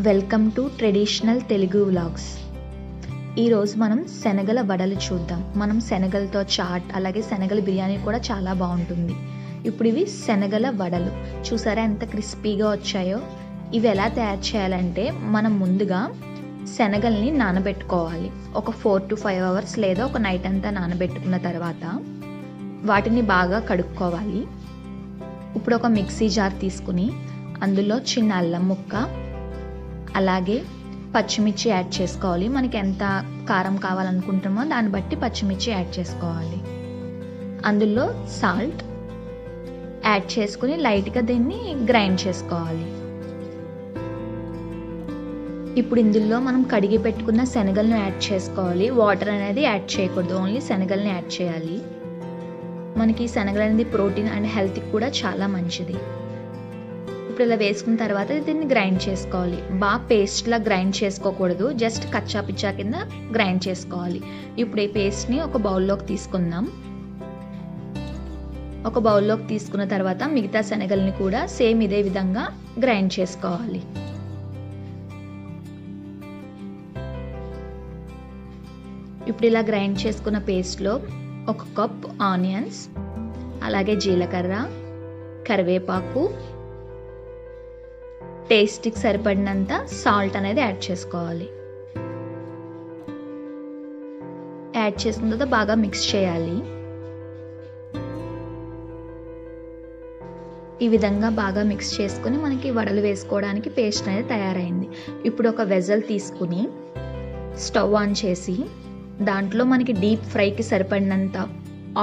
Welcome to traditional Telugu vlogs. ఈరోజు మనం శనగల వడలు చూద్దాం. మనం శనగలతో చాట్ అలాగే శనగల బిర్యానీ కూడా చాలా బాగుంటుంది. ఇప్పుడు ఇవి శనగల వడలు. చూసారా ఎంత క్రిస్పీగా వచ్చాయో? ఇవి ఎలా తయారు చేయాలంటే మనం ముందుగా శనగల్ని నానబెట్టుకోవాలి. ఒక ఫోర్ టు ఫైవ్ అవర్స్ లేదా ఒక నైట్ అంతా నానబెట్టుకున్న తర్వాత వాటిని బాగా కడుక్కోవాలి. ఇప్పుడు ఒక మిక్సీ జార్ తీసుకుని అందులో చిన్న అల్లం ముక్క అలాగే పచ్చిమిర్చి యాడ్ చేసుకోవాలి. మనకి ఎంత కారం కావాలనుకుంటామో దాన్ని బట్టి పచ్చిమిర్చి యాడ్ చేసుకోవాలి. అందులో సాల్ట్ యాడ్ చేసుకుని లైట్గా దీన్ని గ్రైండ్ చేసుకోవాలి. ఇప్పుడు ఇందులో మనం కడిగి పెట్టుకున్న శనగలను యాడ్ చేసుకోవాలి. వాటర్ అనేది యాడ్ చేయకూడదు. ఓన్లీ శనగల్ని యాడ్ చేయాలి. మనకి శనగలు అనేది ప్రోటీన్ అండ్ హెల్త్కి కూడా చాలా మంచిది. ఇప్పుడు ఇలా వేసుకున్న తర్వాత దీన్ని గ్రైండ్ చేసుకోవాలి. బాగా పేస్ట్లా గ్రైండ్ చేసుకోకూడదు. జస్ట్ కచ్చా పిచ్చా కింద గ్రైండ్ చేసుకోవాలి. ఇప్పుడు ఈ పేస్ట్ని ఒక బౌల్లోకి తీసుకుందాం. ఒక బౌల్లోకి తీసుకున్న తర్వాత మిగతా శనగల్ని కూడా సేమ్ ఇదే విధంగా గ్రైండ్ చేసుకోవాలి. ఇప్పుడు ఇలా గ్రైండ్ చేసుకున్న పేస్ట్లో ఒక కప్ ఆనియన్స్ అలాగే జీలకర్ర కరివేపాకు టేస్ట్కి సరిపడినంత సాల్ట్ అనేది యాడ్ చేసుకోవాలి. యాడ్ చేసిన తర్వాత బాగా మిక్స్ చేయాలి. ఈ విధంగా బాగా మిక్స్ చేసుకుని మనకి వడలు వేసుకోవడానికి పేస్ట్ అనేది తయారైంది. ఇప్పుడు ఒక వెజల్ తీసుకుని స్టవ్ ఆన్ చేసి దాంట్లో మనకి డీప్ ఫ్రైకి సరిపడినంత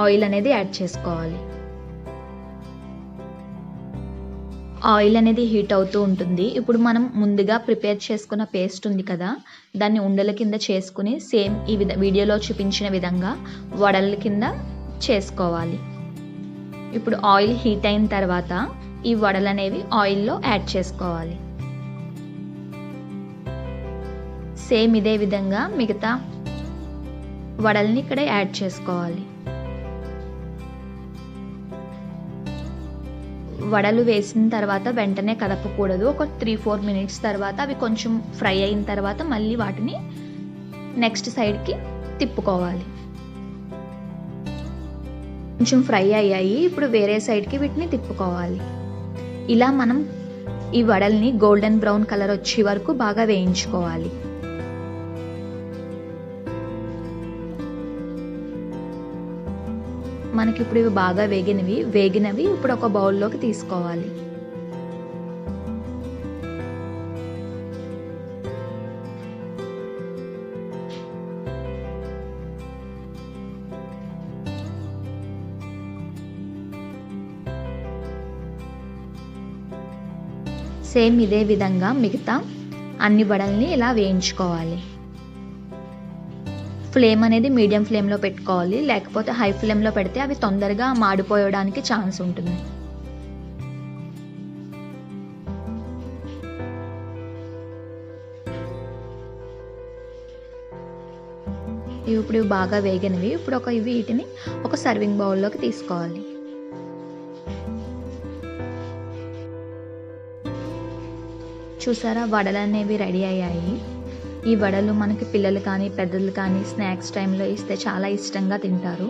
ఆయిల్ అనేది యాడ్ చేసుకోవాలి. ఆయిల్ అనేది హీట్ అవుతూ ఉంటుంది. ఇప్పుడు మనం ముందుగా ప్రిపేర్ చేసుకున్న పేస్ట్ ఉంది కదా దాన్ని ఉండల కింద చేసుకుని సేమ్ ఈ విధ వీడియోలో చూపించిన విధంగా వడల కింద చేసుకోవాలి. ఇప్పుడు ఆయిల్ హీట్ అయిన తర్వాత ఈ వడలు అనేవి ఆయిల్లో యాడ్ చేసుకోవాలి. సేమ్ ఇదే విధంగా మిగతా వడల్ని ఇక్కడ యాడ్ చేసుకోవాలి. వడలు వేసిన తర్వాత వెంటనే కదపకూడదు. ఒక త్రీ ఫోర్ మినిట్స్ తర్వాత అవి కొంచెం ఫ్రై అయిన తర్వాత మళ్ళీ వాటిని నెక్స్ట్ సైడ్కి తిప్పుకోవాలి. కొంచెం ఫ్రై అయ్యాయి. ఇప్పుడు వేరే సైడ్కి వీటిని తిప్పుకోవాలి. ఇలా మనం ఈ వడల్ని గోల్డెన్ బ్రౌన్ కలర్ వచ్చే వరకు బాగా వేయించుకోవాలి. మనకి ఇప్పుడు ఇవి బాగా వేగినవి వేగినవి ఇప్పుడు ఒక బౌల్లోకి తీసుకోవాలి. సేమ్ ఇదే విధంగా మిగతా అన్ని వడల్ని ఇలా వేయించుకోవాలి. ఫ్లేమ్ అనేది మీడియం ఫ్లేమ్లో పెట్టుకోవాలి. లేకపోతే హై ఫ్లేమ్లో పెడితే అవి తొందరగా మాడిపోయడానికి ఛాన్స్ ఉంటుంది. ఇవి ఇప్పుడు బాగా వేగినవి. ఇప్పుడు ఒక వీటిని ఒక సర్వింగ్ బౌల్లోకి తీసుకోవాలి. చూసారా? వడలు అనేవి రెడీ అయ్యాయి. ఈ వడలు మనకి పిల్లలు కానీ పెద్దలు కానీ స్నాక్స్ టైంలో ఇస్తే చాలా ఇష్టంగా తింటారు.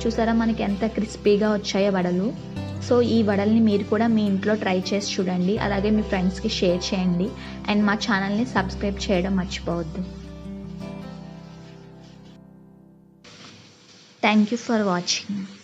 చూసారా మనకి ఎంత క్రిస్పీగా వచ్చాయో వడలు. సో ఈ వడల్ని మీరు కూడా మీ ఇంట్లో ట్రై చేసి చూడండి. అలాగే మీ ఫ్రెండ్స్కి షేర్ చేయండి. అండ్ మా ఛానల్ని సబ్స్క్రైబ్ చేయడం మర్చిపోవద్దు. Thank you for watching.